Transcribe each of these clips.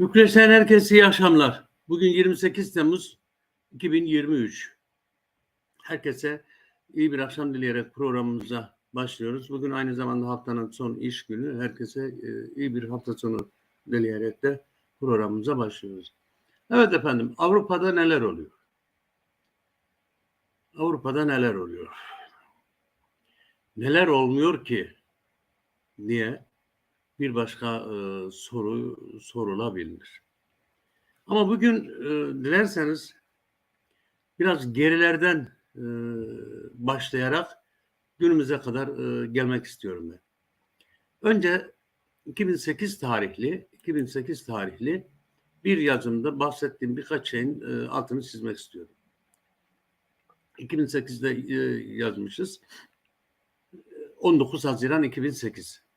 Bükreş'ten herkese iyi akşamlar. Bugün 28 Temmuz 2023. Herkese iyi bir akşam dileyerek programımıza başlıyoruz. Bugün aynı zamanda haftanın son iş günü. Herkese e, iyi bir hafta sonu dileyerek de programımıza başlıyoruz. Evet efendim Avrupa'da neler oluyor? Avrupa'da neler oluyor? Neler olmuyor ki diye bir başka e, soru sorulabilir. Ama bugün e, dilerseniz biraz gerilerden e, başlayarak günümüze kadar e, gelmek istiyorum ben. Önce 2008 tarihli 2008 tarihli bir yazımda bahsettiğim birkaç şeyin e, altını çizmek istiyorum. 2008'de e, yazmışız. 19 Haziran 2008.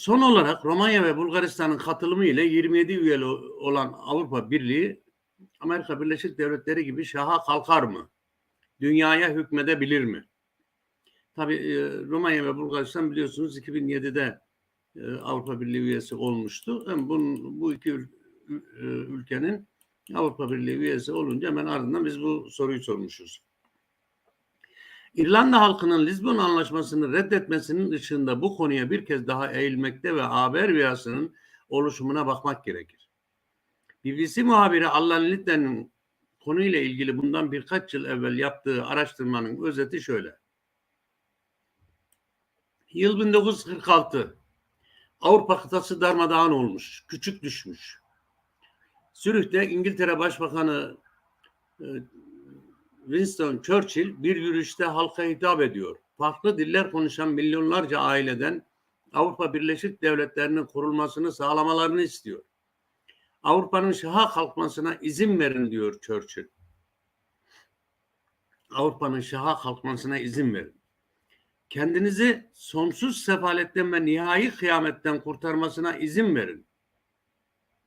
Son olarak Romanya ve Bulgaristan'ın katılımı ile 27 üyeli olan Avrupa Birliği Amerika Birleşik Devletleri gibi şaha kalkar mı? Dünyaya hükmedebilir mi? Tabi Romanya ve Bulgaristan biliyorsunuz 2007'de e, Avrupa Birliği üyesi olmuştu. Hem bunun, bu iki e, ülkenin Avrupa Birliği üyesi olunca hemen ardından biz bu soruyu sormuşuz. İrlanda halkının Lisbon Anlaşması'nı reddetmesinin dışında bu konuya bir kez daha eğilmekte ve haber rüyasının oluşumuna bakmak gerekir. BBC muhabiri Allan Litten'in konuyla ilgili bundan birkaç yıl evvel yaptığı araştırmanın özeti şöyle. Yıl 1946. Avrupa kıtası darmadağın olmuş, küçük düşmüş. Zürih'te İngiltere Başbakanı e, Winston Churchill bir yürüyüşte halka hitap ediyor. Farklı diller konuşan milyonlarca aileden Avrupa Birleşik Devletleri'nin kurulmasını sağlamalarını istiyor. Avrupa'nın şaha kalkmasına izin verin diyor Churchill. Avrupa'nın şaha kalkmasına izin verin. Kendinizi sonsuz sefaletten ve nihai kıyametten kurtarmasına izin verin.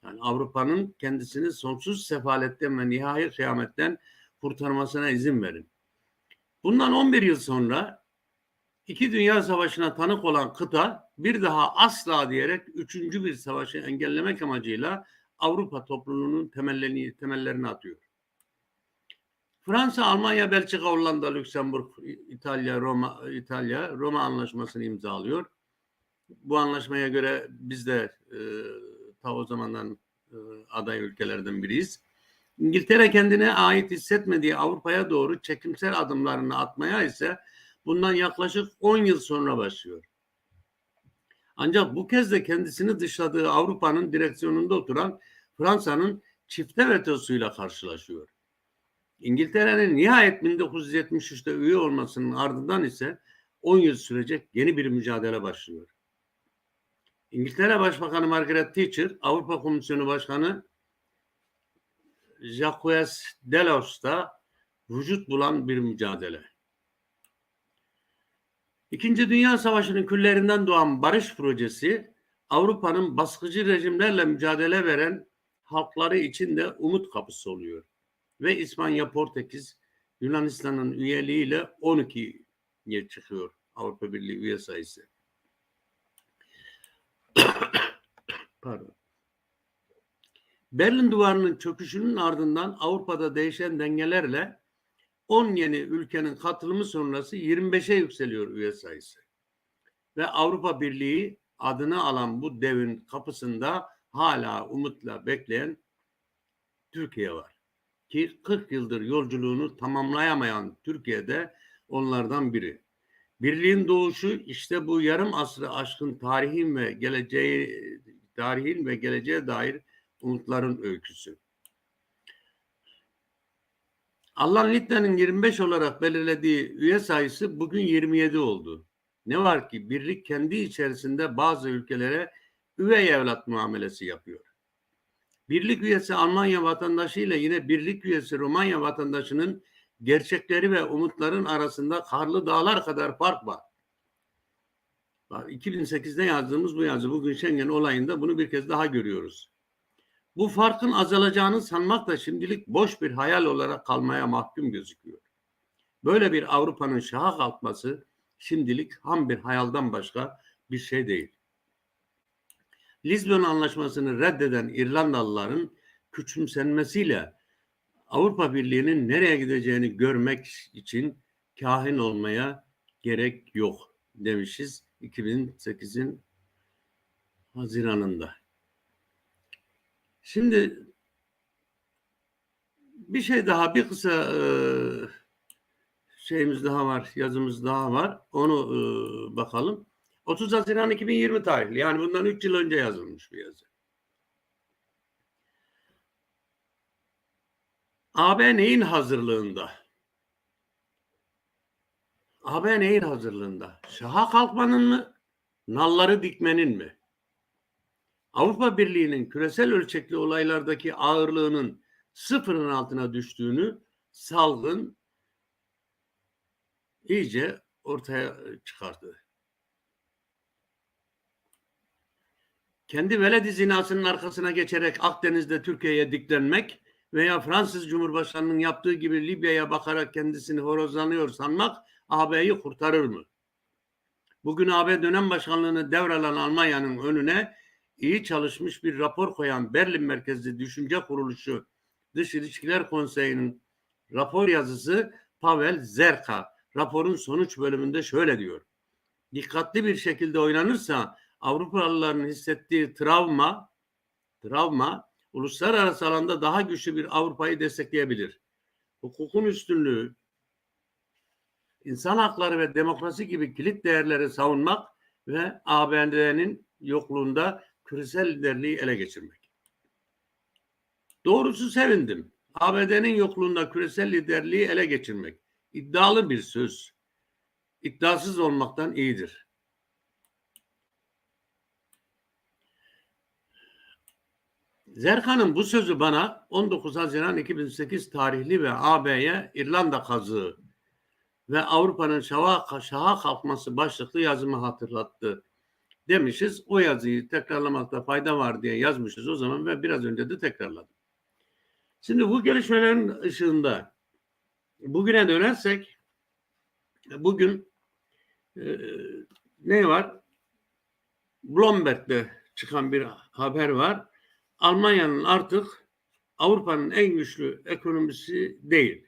Yani Avrupa'nın kendisini sonsuz sefaletten ve nihai kıyametten kurtarmasına izin verin. Bundan 11 yıl sonra iki dünya savaşına tanık olan kıta bir daha asla diyerek üçüncü bir savaşı engellemek amacıyla Avrupa topluluğunun temellerini, temellerini atıyor. Fransa, Almanya, Belçika, Hollanda, Lüksemburg, İtalya, Roma, İtalya Roma anlaşmasını imzalıyor. Bu anlaşmaya göre biz de e, ta o zamandan e, aday ülkelerden biriyiz. İngiltere kendine ait hissetmediği Avrupa'ya doğru çekimsel adımlarını atmaya ise bundan yaklaşık 10 yıl sonra başlıyor. Ancak bu kez de kendisini dışladığı Avrupa'nın direksiyonunda oturan Fransa'nın çifte vetosuyla karşılaşıyor. İngiltere'nin nihayet 1973'te üye olmasının ardından ise 10 yıl sürecek yeni bir mücadele başlıyor. İngiltere Başbakanı Margaret Thatcher, Avrupa Komisyonu Başkanı Jacques Delors'ta vücut bulan bir mücadele. İkinci Dünya Savaşı'nın küllerinden doğan barış projesi Avrupa'nın baskıcı rejimlerle mücadele veren halkları için de umut kapısı oluyor. Ve İspanya, Portekiz, Yunanistan'ın üyeliğiyle 12'ye çıkıyor Avrupa Birliği üye sayısı. Pardon. Berlin Duvarı'nın çöküşünün ardından Avrupa'da değişen dengelerle 10 yeni ülkenin katılımı sonrası 25'e yükseliyor üye sayısı. Ve Avrupa Birliği adını alan bu devin kapısında hala umutla bekleyen Türkiye var. Ki 40 yıldır yolculuğunu tamamlayamayan Türkiye'de onlardan biri. Birliğin doğuşu işte bu yarım asrı aşkın tarihin ve geleceği tarihin ve geleceğe dair umutların öyküsü. Allan Litne'nin 25 olarak belirlediği üye sayısı bugün 27 oldu. Ne var ki birlik kendi içerisinde bazı ülkelere üvey evlat muamelesi yapıyor. Birlik üyesi Almanya vatandaşı ile yine birlik üyesi Romanya vatandaşının gerçekleri ve umutların arasında karlı dağlar kadar fark var. 2008'de yazdığımız bu yazı bugün Schengen olayında bunu bir kez daha görüyoruz. Bu farkın azalacağını sanmak da şimdilik boş bir hayal olarak kalmaya mahkum gözüküyor. Böyle bir Avrupa'nın şaha kalkması şimdilik ham bir hayalden başka bir şey değil. Lizbon Anlaşması'nı reddeden İrlandalıların küçümsenmesiyle Avrupa Birliği'nin nereye gideceğini görmek için kahin olmaya gerek yok demişiz 2008'in Haziran'ında. Şimdi bir şey daha bir kısa e, şeyimiz daha var, yazımız daha var. Onu e, bakalım. 30 Haziran 2020 tarihli. Yani bundan 3 yıl önce yazılmış bir yazı. AB neyin hazırlığında? AB neyin hazırlığında? Şaha kalkmanın mı? Nalları dikmenin mi? Avrupa Birliği'nin küresel ölçekli olaylardaki ağırlığının sıfırın altına düştüğünü salgın iyice ortaya çıkardı. Kendi veled zinasının arkasına geçerek Akdeniz'de Türkiye'ye diklenmek veya Fransız Cumhurbaşkanı'nın yaptığı gibi Libya'ya bakarak kendisini horozlanıyor sanmak AB'yi kurtarır mı? Bugün AB dönem başkanlığını devralan Almanya'nın önüne iyi çalışmış bir rapor koyan Berlin merkezli düşünce kuruluşu Dış İlişkiler Konseyi'nin rapor yazısı Pavel Zerka raporun sonuç bölümünde şöyle diyor. Dikkatli bir şekilde oynanırsa Avrupalıların hissettiği travma travma uluslararası alanda daha güçlü bir Avrupa'yı destekleyebilir. Hukukun üstünlüğü, insan hakları ve demokrasi gibi kilit değerleri savunmak ve ABD'nin yokluğunda küresel liderliği ele geçirmek. Doğrusu sevindim. ABD'nin yokluğunda küresel liderliği ele geçirmek. İddialı bir söz. İddiasız olmaktan iyidir. Zerkan'ın bu sözü bana 19 Haziran 2008 tarihli ve AB'ye İrlanda kazığı ve Avrupa'nın şaha, şaha kalkması başlıklı yazımı hatırlattı demişiz. O yazıyı tekrarlamakta fayda var diye yazmışız o zaman ve biraz önce de tekrarladım. Şimdi bu gelişmelerin ışığında bugüne dönersek bugün e, ne var? Bloomberg'de çıkan bir haber var. Almanya'nın artık Avrupa'nın en güçlü ekonomisi değil.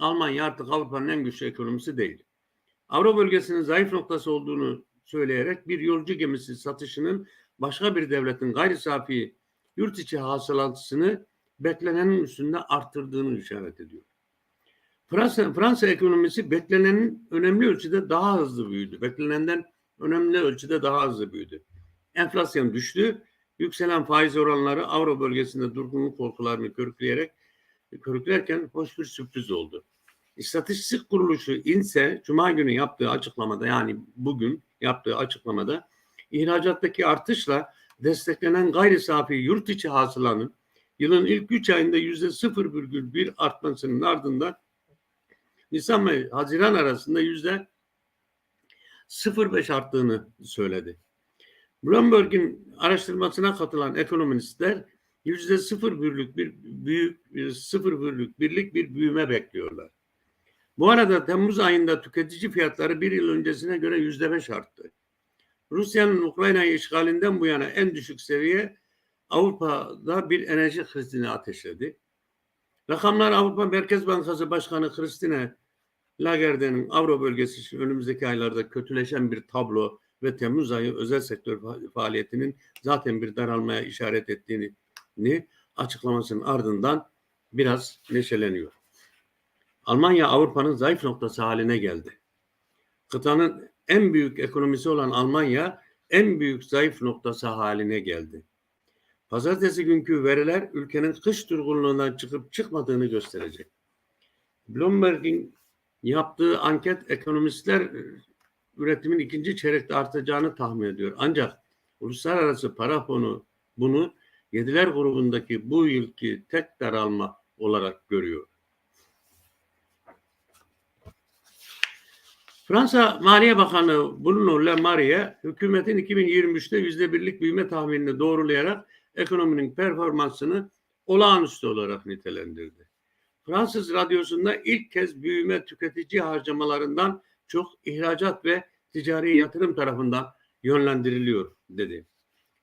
Almanya artık Avrupa'nın en güçlü ekonomisi değil. Avrupa bölgesinin zayıf noktası olduğunu söyleyerek bir yolcu gemisi satışının başka bir devletin gayri safi yurt içi hasılatısını beklenenin üstünde arttırdığını işaret ediyor. Fransa, Fransa ekonomisi beklenenin önemli ölçüde daha hızlı büyüdü. Beklenenden önemli ölçüde daha hızlı büyüdü. Enflasyon düştü. Yükselen faiz oranları Avro bölgesinde durgunluk korkularını körükleyerek körüklerken hoş bir sürpriz oldu. İstatistik kuruluşu INSE Cuma günü yaptığı açıklamada yani bugün yaptığı açıklamada ihracattaki artışla desteklenen gayri safi yurt içi hasılanın yılın ilk 3 ayında yüzde 0,1 artmasının ardından Nisan ve Haziran arasında yüzde 0,5 arttığını söyledi. Bloomberg'in araştırmasına katılan ekonomistler yüzde sıfır birlik bir büyük sıfır birlik birlik bir büyüme bekliyorlar. Bu arada Temmuz ayında tüketici fiyatları bir yıl öncesine göre yüzde beş arttı. Rusya'nın Ukrayna'yı işgalinden bu yana en düşük seviye Avrupa'da bir enerji krizini ateşledi. Rakamlar Avrupa Merkez Bankası Başkanı Christine Lagarde'nin Avro bölgesi için önümüzdeki aylarda kötüleşen bir tablo ve Temmuz ayı özel sektör faaliyetinin zaten bir daralmaya işaret ettiğini açıklamasının ardından biraz neşeleniyor. Almanya Avrupa'nın zayıf noktası haline geldi. Kıtanın en büyük ekonomisi olan Almanya en büyük zayıf noktası haline geldi. Pazartesi günkü veriler ülkenin kış durgunluğundan çıkıp çıkmadığını gösterecek. Bloomberg'in yaptığı anket ekonomistler üretimin ikinci çeyrekte artacağını tahmin ediyor. Ancak uluslararası para fonu bunu yediler grubundaki bu yılki tek daralma olarak görüyor. Fransa Maliye Bakanı Bruno Le Maire hükümetin 2023'te yüzde birlik büyüme tahminini doğrulayarak ekonominin performansını olağanüstü olarak nitelendirdi. Fransız radyosunda ilk kez büyüme tüketici harcamalarından çok ihracat ve ticari yatırım tarafından yönlendiriliyor dedi.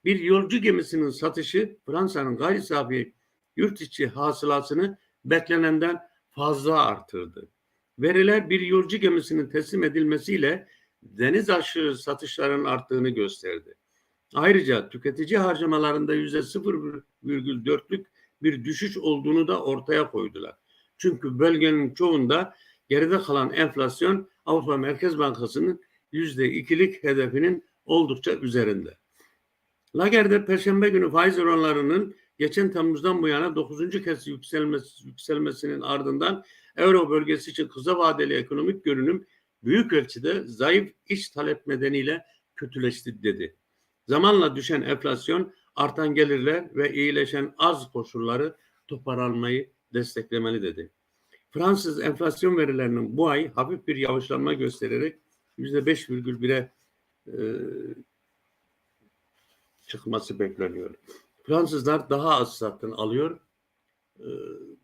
Bir yolcu gemisinin satışı Fransa'nın gayri safi yurt içi hasılasını beklenenden fazla artırdı. Veriler bir yolcu gemisinin teslim edilmesiyle deniz aşırı satışların arttığını gösterdi. Ayrıca tüketici harcamalarında yüzde 0,4'lük bir düşüş olduğunu da ortaya koydular. Çünkü bölgenin çoğunda geride kalan enflasyon Avrupa Merkez Bankası'nın yüzde ikilik hedefinin oldukça üzerinde. Lagarde Perşembe günü faiz oranlarının geçen Temmuz'dan bu yana 9. kez yükselmesi, yükselmesinin ardından Euro bölgesi için kısa vadeli ekonomik görünüm büyük ölçüde zayıf iç talep nedeniyle kötüleşti dedi. Zamanla düşen enflasyon, artan gelirler ve iyileşen arz koşulları toparlanmayı desteklemeli dedi. Fransız enflasyon verilerinin bu ay hafif bir yavaşlanma göstererek %5,1'e e, çıkması bekleniyor. Fransızlar daha az satın alıyor. e,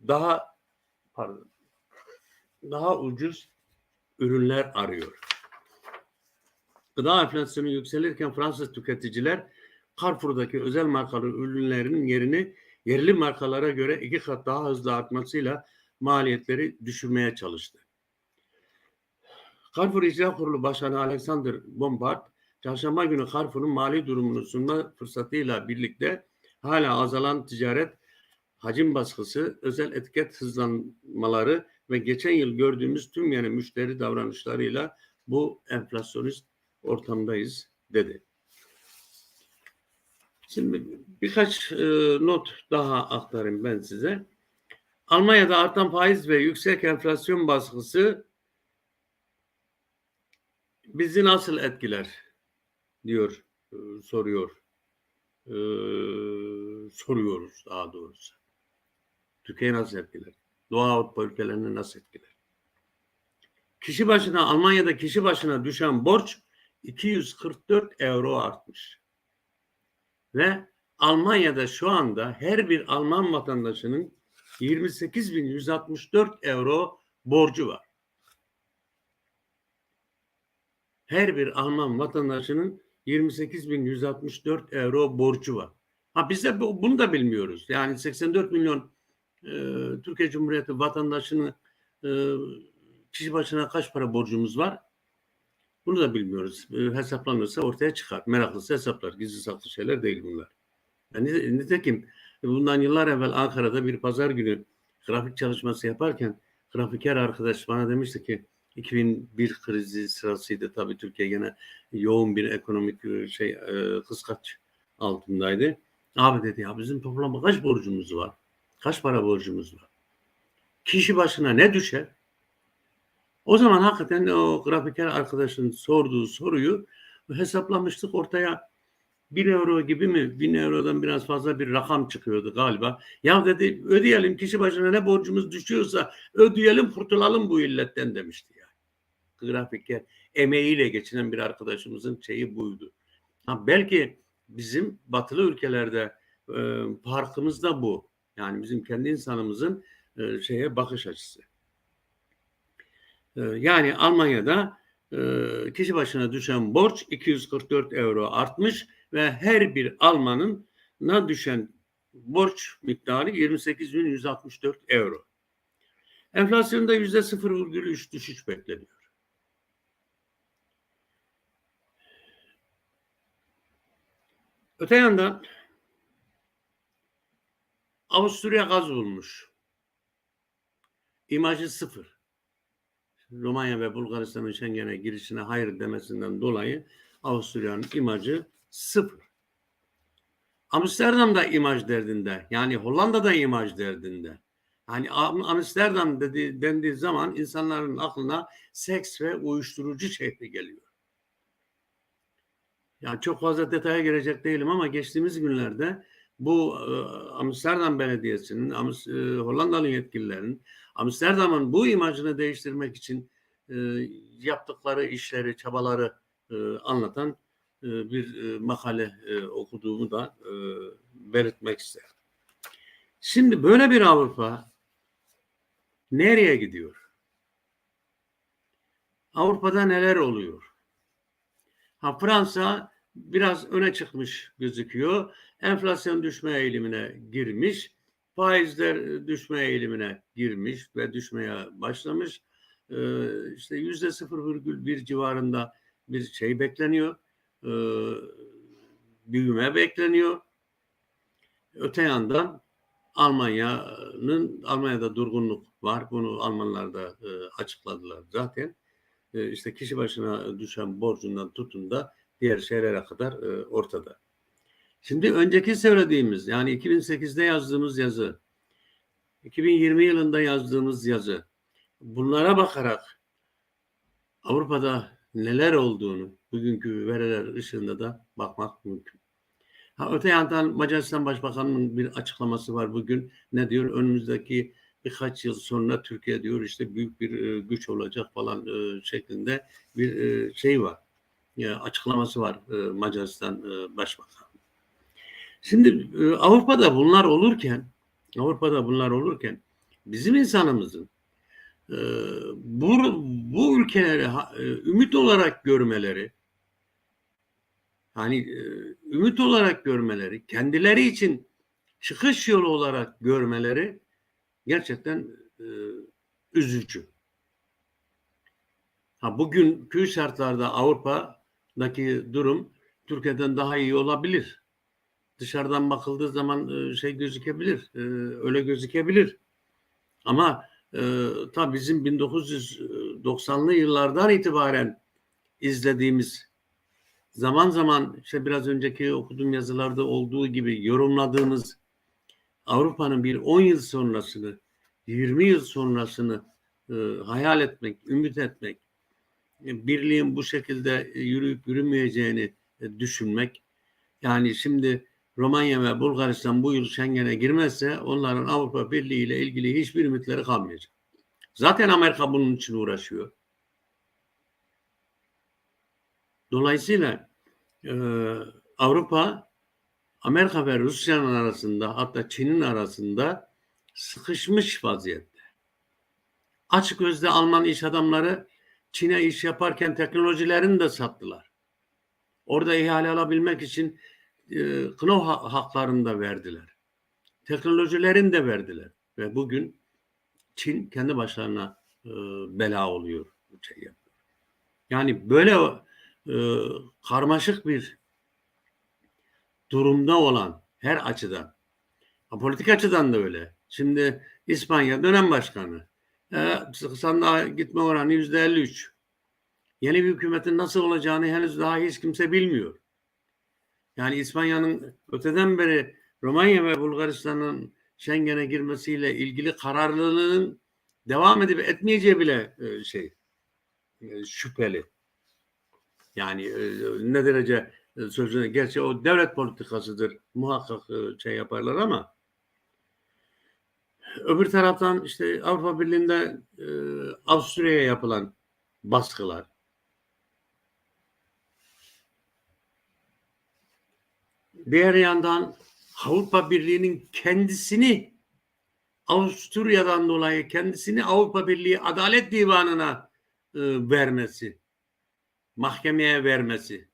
daha pardon, daha ucuz ürünler arıyor. Gıda enflasyonu yükselirken Fransız tüketiciler Carrefour'daki özel markalı ürünlerinin yerini yerli markalara göre iki kat daha hızlı artmasıyla maliyetleri düşürmeye çalıştı. Carrefour İcra Kurulu Başkanı Alexander Bompard, çarşamba günü Carrefour'un mali durumunu sunma fırsatıyla birlikte hala azalan ticaret, hacim baskısı, özel etiket hızlanmaları ve geçen yıl gördüğümüz tüm yeni müşteri davranışlarıyla bu enflasyonist ortamdayız dedi. Şimdi birkaç e, not daha aktarayım ben size. Almanya'da artan faiz ve yüksek enflasyon baskısı bizi nasıl etkiler diyor e, soruyor soruyoruz daha doğrusu. Türkiye nasıl etkiler? Doğu Avrupa ülkelerini nasıl etkiler? Kişi başına Almanya'da kişi başına düşen borç 244 euro artmış. Ve Almanya'da şu anda her bir Alman vatandaşının 28.164 euro borcu var. Her bir Alman vatandaşının 28.164 euro borcu var. Ha biz de bu- bunu da bilmiyoruz. Yani 84 milyon e, Türkiye Cumhuriyeti vatandaşının e, kişi başına kaç para borcumuz var? Bunu da bilmiyoruz. E, hesaplanırsa ortaya çıkar. Meraklısı hesaplar. Gizli saklı şeyler değil bunlar. Yani nitekim bundan yıllar evvel Ankara'da bir pazar günü grafik çalışması yaparken grafiker arkadaş bana demişti ki 2001 krizi sırasıydı tabii Türkiye gene yoğun bir ekonomik e, şey e, kıskaç altındaydı. Abi dedi ya bizim toplam kaç borcumuz var? Kaç para borcumuz var? Kişi başına ne düşer? O zaman hakikaten o grafiker arkadaşın sorduğu soruyu hesaplamıştık ortaya 1 euro gibi mi? 1000 eurodan biraz fazla bir rakam çıkıyordu galiba. Ya dedi ödeyelim kişi başına ne borcumuz düşüyorsa ödeyelim kurtulalım bu illetten demişti. Grafiker emeğiyle geçinen bir arkadaşımızın şeyi buydu. Ha, belki bizim batılı ülkelerde e, farkımız da bu. Yani bizim kendi insanımızın e, şeye bakış açısı. E, yani Almanya'da e, kişi başına düşen borç 244 euro artmış ve her bir Almanın na düşen borç miktarı 28.164 euro. Enflasyonda yüzde 0,3 düşüş bekleniyor. Öte yandan Avusturya gaz bulmuş. İmajı sıfır. Romanya ve Bulgaristan'ın Schengen'e girişine hayır demesinden dolayı Avusturya'nın imajı sıfır. Amsterdam da imaj derdinde. Yani Hollanda da imaj derdinde. Yani Am- Amsterdam dedi, dendiği zaman insanların aklına seks ve uyuşturucu şehri geliyor. Yani çok fazla detaya girecek değilim ama geçtiğimiz günlerde bu e, Amsterdam Belediyesi'nin, Am- e, Hollandalı yetkililerin Amsterdam'ın bu imajını değiştirmek için e, yaptıkları işleri, çabaları e, anlatan e, bir e, makale e, okuduğumu da e, belirtmek isterim. Şimdi böyle bir Avrupa nereye gidiyor? Avrupa'da neler oluyor? Ha Fransa biraz öne çıkmış gözüküyor. Enflasyon düşme eğilimine girmiş. Faizler düşme eğilimine girmiş ve düşmeye başlamış. Ee, işte yüzde 0,1 civarında bir şey bekleniyor. Ee, büyüme bekleniyor. Öte yandan Almanya'nın Almanya'da durgunluk var. Bunu Almanlar da e, açıkladılar zaten. E, işte kişi başına düşen borcundan tutun da diğer şeylere kadar e, ortada. Şimdi önceki söylediğimiz yani 2008'de yazdığımız yazı, 2020 yılında yazdığımız yazı bunlara bakarak Avrupa'da neler olduğunu bugünkü veriler ışığında da bakmak mümkün. Ha, öte yandan Macaristan Başbakanı'nın bir açıklaması var bugün. Ne diyor? Önümüzdeki birkaç yıl sonra Türkiye diyor işte büyük bir e, güç olacak falan e, şeklinde bir e, şey var. E, açıklaması var Macaristan Başbakanı. Şimdi Avrupa'da bunlar olurken Avrupa'da bunlar olurken bizim insanımızın bu, bu ülkeleri ümit olarak görmeleri hani ümit olarak görmeleri, kendileri için çıkış yolu olarak görmeleri gerçekten e, üzücü. Ha bugünkü şartlarda Avrupa'daki durum Türkiye'den daha iyi olabilir. Dışarıdan bakıldığı zaman e, şey gözükebilir, e, öyle gözükebilir. Ama e, tabii bizim 1990'lı yıllardan itibaren izlediğimiz zaman zaman işte biraz önceki okuduğum yazılarda olduğu gibi yorumladığımız Avrupa'nın bir 10 yıl sonrasını, 20 yıl sonrasını e, hayal etmek, ümit etmek, e, birliğin bu şekilde e, yürüyüp yürümeyeceğini e, düşünmek. Yani şimdi Romanya ve Bulgaristan bu yıl Schengen'e girmezse onların Avrupa Birliği ile ilgili hiçbir ümitleri kalmayacak. Zaten Amerika bunun için uğraşıyor. Dolayısıyla e, Avrupa, Amerika ve Rusya'nın arasında hatta Çin'in arasında sıkışmış vaziyette. Açık gözle Alman iş adamları Çin'e iş yaparken teknolojilerini de sattılar. Orada ihale alabilmek için e, Knov haklarını da verdiler. Teknolojilerini de verdiler. Ve bugün Çin kendi başlarına e, bela oluyor. Şey yapıyor. Yani böyle e, karmaşık bir durumda olan her açıdan politik açıdan da öyle. Şimdi İspanya dönem başkanı e, sandığa gitme oranı yüzde 53. Yeni bir hükümetin nasıl olacağını henüz daha hiç kimse bilmiyor. Yani İspanya'nın öteden beri Romanya ve Bulgaristan'ın Schengen'e girmesiyle ilgili kararlılığının devam edip etmeyeceği bile e, şey e, şüpheli. Yani e, ne derece sözüne gerçi o devlet politikasıdır muhakkak şey yaparlar ama öbür taraftan işte Avrupa Birliği'nde Avusturya'ya yapılan baskılar. Diğer yandan Avrupa Birliği'nin kendisini Avusturya'dan dolayı kendisini Avrupa Birliği Adalet Divanı'na e, vermesi, mahkemeye vermesi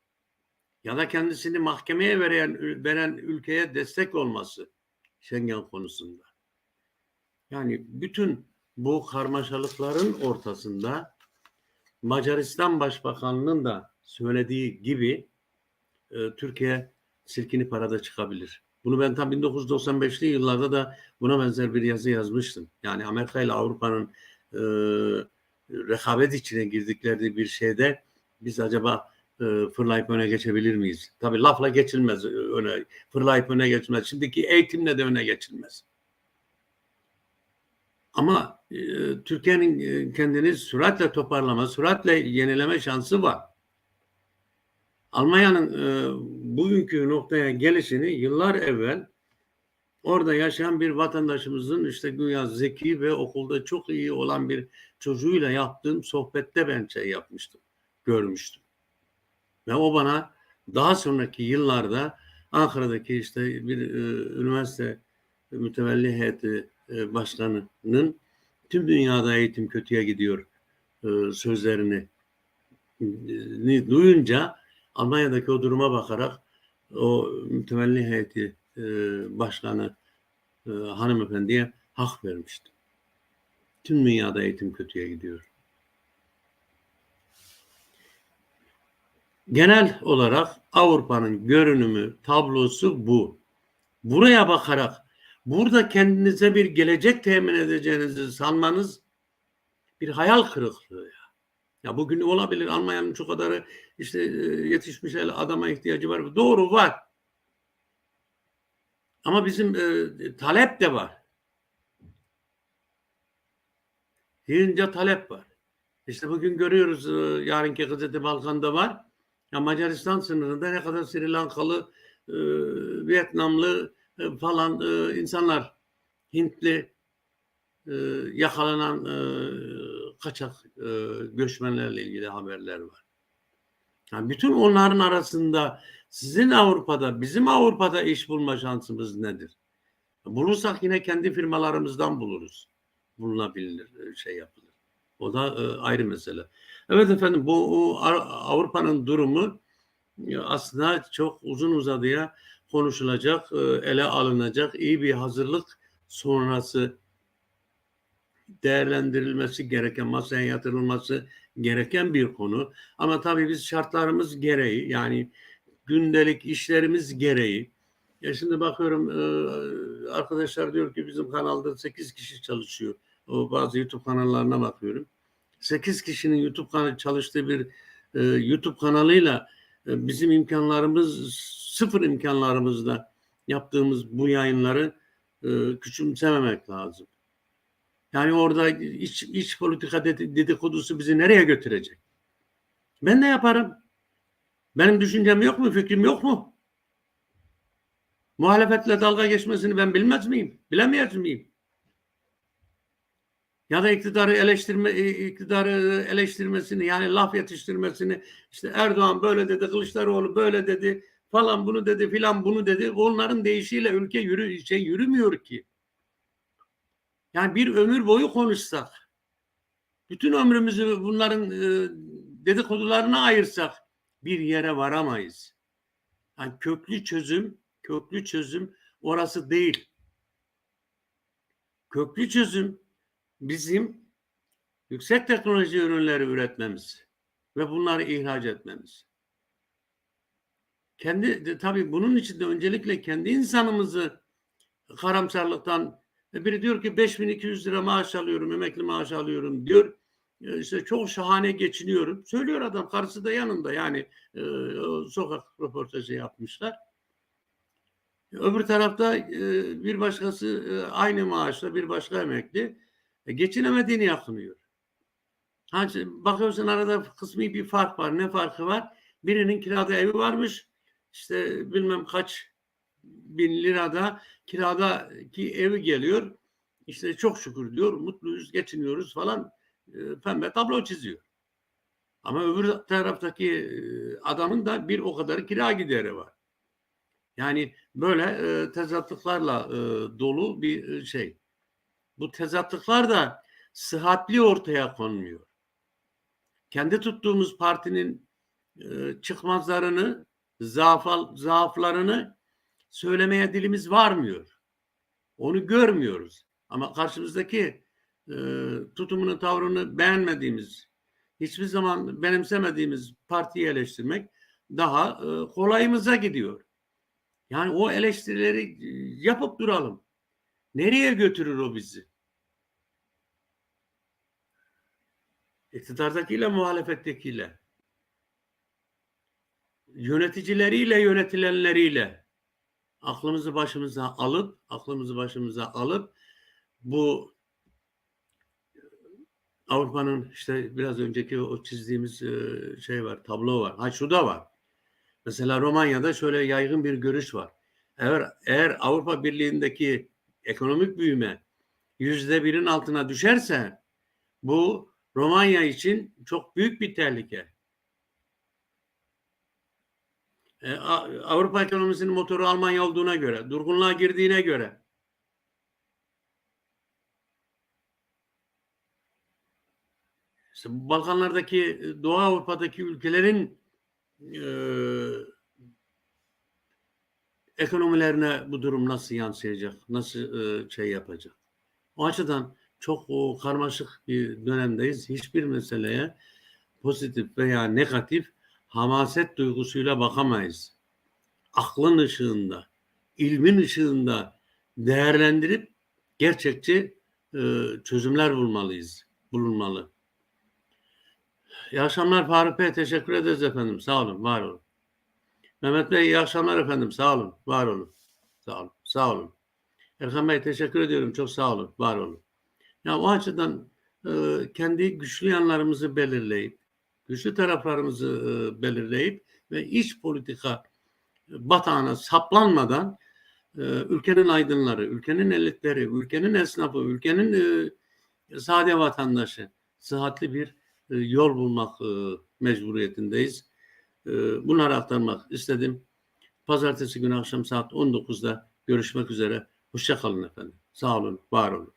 ya da kendisini mahkemeye veren, veren ülkeye destek olması Schengen konusunda. Yani bütün bu karmaşalıkların ortasında Macaristan Başbakanlığı'nın da söylediği gibi e, Türkiye silkini parada çıkabilir. Bunu ben tam 1995'li yıllarda da buna benzer bir yazı yazmıştım. Yani Amerika ile Avrupa'nın e, rekabet içine girdikleri bir şeyde biz acaba e, fırlayıp öne geçebilir miyiz? Tabii lafla geçilmez öne, fırlayıp öne geçilmez. Şimdiki eğitimle de öne geçilmez. Ama e, Türkiye'nin e, kendini süratle toparlama, süratle yenileme şansı var. Almanya'nın e, bugünkü noktaya gelişini yıllar evvel orada yaşayan bir vatandaşımızın işte güya zeki ve okulda çok iyi olan bir çocuğuyla yaptığım sohbette ben şey yapmıştım, görmüştüm. Ve o bana daha sonraki yıllarda Ankara'daki işte bir e, üniversite mütevelli heyeti e, başkanının tüm dünyada eğitim kötüye gidiyor e, sözlerini e, duyunca Almanya'daki o duruma bakarak o mütevelli heyeti e, başkanı e, hanımefendiye hak vermiştim. Tüm dünyada eğitim kötüye gidiyor. Genel olarak Avrupa'nın görünümü, tablosu bu. Buraya bakarak burada kendinize bir gelecek temin edeceğinizi sanmanız bir hayal kırıklığı ya. Ya bugün olabilir Almanya'nın şu kadarı işte e, yetişmiş adama ihtiyacı var. Doğru var. Ama bizim e, talep de var. Yığınca talep var. İşte bugün görüyoruz e, yarınki gazete Balkan'da var. Ya Macaristan sınırında ne kadar Sri Lankalı, e, Vietnamlı e, falan e, insanlar, Hintli e, yakalanan e, kaçak e, göçmenlerle ilgili haberler var. Yani bütün onların arasında sizin Avrupa'da, bizim Avrupa'da iş bulma şansımız nedir? Bulursak yine kendi firmalarımızdan buluruz. Bulunabilir, e, şey yapılır. O da e, ayrı mesele. Evet efendim bu Avrupa'nın durumu e, aslında çok uzun uzadıya konuşulacak, e, ele alınacak iyi bir hazırlık sonrası değerlendirilmesi gereken, masaya yatırılması gereken bir konu. Ama tabii biz şartlarımız gereği yani gündelik işlerimiz gereği ya şimdi bakıyorum e, arkadaşlar diyor ki bizim kanalda 8 kişi çalışıyor. O bazı YouTube kanallarına bakıyorum. 8 kişinin YouTube kanalı çalıştığı bir e, YouTube kanalıyla e, bizim imkanlarımız sıfır imkanlarımızda yaptığımız bu yayınları e, küçümsememek lazım. Yani orada iç, iç politika dedi- dedikodusu bizi nereye götürecek? Ben de yaparım. Benim düşüncem yok mu, fikrim yok mu? Muhalefetle dalga geçmesini ben bilmez miyim? Bilemeyecek miyim? Ya da iktidarı eleştirme iktidarı eleştirmesini yani laf yetiştirmesini işte Erdoğan böyle dedi, Kılıçdaroğlu böyle dedi falan bunu dedi filan bunu dedi. Onların deyişiyle ülke yürü şey yürümüyor ki. Yani bir ömür boyu konuşsak, bütün ömrümüzü bunların e, dedikodularına ayırsak bir yere varamayız. Yani köklü çözüm, köklü çözüm orası değil. Köklü çözüm bizim yüksek teknoloji ürünleri üretmemiz ve bunları ihraç etmemiz. Kendi tabii bunun için de öncelikle kendi insanımızı karamsarlıktan e, biri diyor ki 5200 lira maaş alıyorum, emekli maaş alıyorum diyor. E, İşte çok şahane geçiniyorum. Söylüyor adam, karısı da yanında yani e, sokak röportajı yapmışlar. Öbür tarafta bir başkası aynı maaşla bir başka emekli e, geçinemediğini yakınıyor. Ha, şimdi bakıyorsun arada kısmi bir fark var. Ne farkı var? Birinin kirada evi varmış. İşte bilmem kaç bin lirada kiradaki evi geliyor. İşte çok şükür diyor, mutluyuz, geçiniyoruz falan e, pembe tablo çiziyor. Ama öbür taraftaki e, adamın da bir o kadar kira gideri var. Yani böyle e, tezatlıklarla e, dolu bir e, şey. Bu tezatlıklar da sıhhatli ortaya konmuyor. Kendi tuttuğumuz partinin e, çıkmazlarını, zaaf, zaaflarını söylemeye dilimiz varmıyor. Onu görmüyoruz. Ama karşımızdaki e, tutumunu, tavrını beğenmediğimiz, hiçbir zaman benimsemediğimiz partiyi eleştirmek daha e, kolayımıza gidiyor. Yani o eleştirileri yapıp duralım. Nereye götürür o bizi? İktidardakiyle, muhalefettekiyle. Yöneticileriyle, yönetilenleriyle aklımızı başımıza alıp, aklımızı başımıza alıp bu Avrupa'nın işte biraz önceki o çizdiğimiz e, şey var, tablo var. Ha şu da var. Mesela Romanya'da şöyle yaygın bir görüş var. Eğer, eğer Avrupa Birliği'ndeki ekonomik büyüme yüzde birin altına düşerse bu Romanya için çok büyük bir tehlike. E, A- Avrupa ekonomisinin motoru Almanya olduğuna göre, durgunluğa girdiğine göre işte Balkanlardaki Doğu Avrupa'daki ülkelerin e, ekonomilerine bu durum nasıl yansıyacak, nasıl e, şey yapacak? O açıdan çok o karmaşık bir dönemdeyiz. Hiçbir meseleye pozitif veya negatif hamaset duygusuyla bakamayız. Aklın ışığında, ilmin ışığında değerlendirip gerçekçi e, çözümler bulmalıyız, bulunmalı. İyi akşamlar Faruk Bey. Teşekkür ederiz efendim. Sağ olun, var olun. Mehmet Bey iyi akşamlar efendim. Sağ olun, var olun. Sağ olun, sağ olun. Erkan Bey teşekkür ediyorum. Çok sağ olun, var olun. Ya o açıdan e, kendi güçlü yanlarımızı belirleyip, güçlü taraflarımızı e, belirleyip ve iç politika batağına saplanmadan e, ülkenin aydınları, ülkenin elitleri, ülkenin esnafı, ülkenin e, sade vatandaşı sıhhatli bir e, yol bulmak e, mecburiyetindeyiz. E, bunları aktarmak istedim. Pazartesi günü akşam saat 19'da görüşmek üzere. Hoşçakalın efendim. Sağ olun, var olun.